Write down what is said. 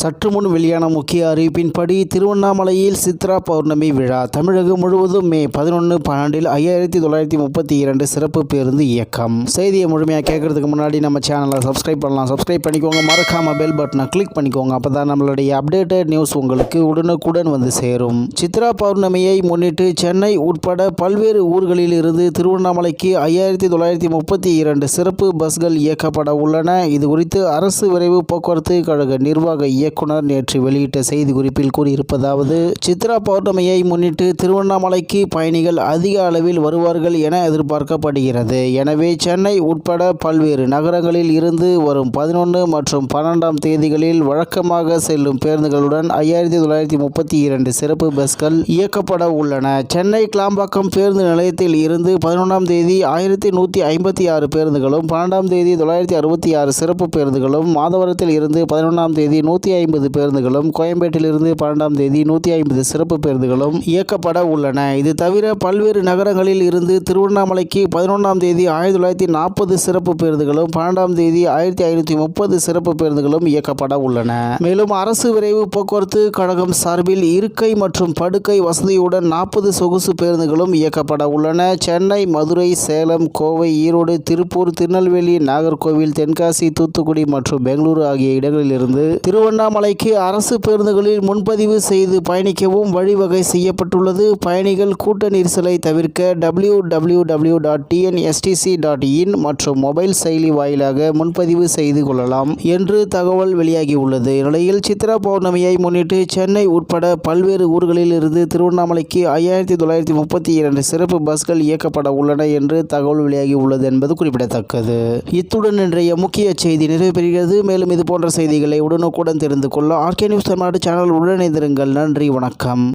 சற்று முன் வெளியான முக்கிய அறிவிப்பின்படி திருவண்ணாமலையில் சித்ரா பௌர்ணமி விழா தமிழகம் முழுவதும் மே பதினொன்று பன்னெண்டில் ஐயாயிரத்தி தொள்ளாயிரத்தி முப்பத்தி இரண்டு சிறப்பு பேருந்து இயக்கம். செய்தியை முழுமையாக கேட்கறதுக்கு முன்னாடி நம்ம சேனலை சப்ஸ்கிரைப் பண்ணலாம். சப்ஸ்கிரைப் பண்ணிக்கோங்க. மறக்காம பெல் பட்டனை கிளிக் பண்ணிக்கோங்க. அப்போ தான் நம்மளுடைய அப்டேட்டட் நியூஸ் உங்களுக்கு உடனுக்குடன் வந்து சேரும். சித்ரா பௌர்ணமியை முன்னிட்டு சென்னை உட்பட பல்வேறு ஊர்களில் இருந்து திருவண்ணாமலைக்கு ஐயாயிரத்தி தொள்ளாயிரத்தி முப்பத்தி இரண்டு சிறப்பு பஸ்கள் இயக்கப்பட உள்ளன. இது குறித்து அரசு விரைவு போக்குவரத்து கழக நிர்வாக இயக்குனர் நேற்று வெளியிட்ட செய்திக்குறிப்பில் கூறியிருப்பதாவது சித்ரா பௌர்ணமியை முன்னிட்டு திருவண்ணாமலைக்கு பயணிகள் அதிக அளவில் வருவார்கள் என எதிர்பார்க்கப்படுகிறது. எனவே சென்னை உட்பட பல்வேறு நகரங்களில் இருந்து வரும் பதினொன்று மற்றும் பன்னெண்டாம் தேதிகளில் வழக்கமாக செல்லும் பேருந்துகளுடன் ஐயாயிரத்தி தொள்ளாயிரத்தி முப்பத்தி இரண்டு சிறப்பு பஸ்கள் இயக்கப்பட உள்ளன. சென்னை கிளாம்பாக்கம் பேருந்து நிலையத்தில் இருந்து பதினொன்றாம் தேதி ஆயிரத்தி நூற்றி ஐம்பத்தி ஆறு பேருந்துகளும் பன்னெண்டாம் தேதி தொள்ளாயிரத்தி அறுபத்தி ஆறு சிறப்பு பேருந்துகளும் மாதவரத்தில் இருந்து பதினொன்றாம் தேதி நூற்றி ஐம்பது பேருந்துகளும் கோயம்பேட்டிலிருந்து பன்னெண்டாம் தேதி நூற்றி ஐம்பது சிறப்பு பேருந்துகளும் இயக்கப்பட உள்ளன. இது தவிர பல்வேறு நகரங்களில் இருந்து திருவண்ணாமலைக்கு பதினொன்றாம் தேதி ஆயிரத்தி தொள்ளாயிரத்தி நாற்பது சிறப்பு பேருந்துகளும் பன்னெண்டாம் தேதி ஆயிரத்தி ஐநூற்றி முப்பது சிறப்பு பேருந்துகளும் இயக்கப்பட உள்ளன. மேலும் அரசு விரைவு போக்குவரத்து கழகம் சார்பில் இருக்கை மற்றும் படுக்கை வசதியுடன் நாற்பது சொகுசு பேருந்துகளும் இயக்கப்பட உள்ளன. சென்னை மதுரை சேலம் கோவை ஈரோடு திருப்பூர் திருநெல்வேலி நாகர்கோவில் தென்காசி தூத்துக்குடி மற்றும் பெங்களூரு ஆகிய இடங்களிலிருந்து திருவண்ணாமலைக்கு அரசு பேருந்துகளில் முன்பதிவு செய்து பயணிக்கவும் வழிவகை செய்யப்பட்டுள்ளது. பயணிகள் கூட்ட நெரிசலை தவிர்க்க W W W dot TNSTC dot in மற்றும் மொபைல் செயலி வாயிலாக முன்பதிவு செய்து கொள்ளலாம் என்று தகவல் வெளியாகியுள்ளது. இந்நிலையில் சித்ரா பௌர்ணமியை முன்னிட்டு சென்னை உட்பட பல்வேறு ஊர்களில் இருந்து திருவண்ணாமலைக்கு ஐயாயிரத்தி தொள்ளாயிரத்தி முப்பத்தி இரண்டு சிறப்பு பஸ்கள் இயக்கப்பட உள்ளன என்று தகவல் வெளியாகி உள்ளது என்பது குறிப்பிடத்தக்கது. இத்துடன் இன்றைய முக்கிய செய்தி நிறைவு பெறுகிறது. மேலும் இது போன்ற செய்திகளை உடனுக்குடன் தெரிந்து கொள்ள ஆர்கே நியூஸ் தமிழ்நாடு சேனல் உடனிருங்கள் நன்றி வணக்கம்.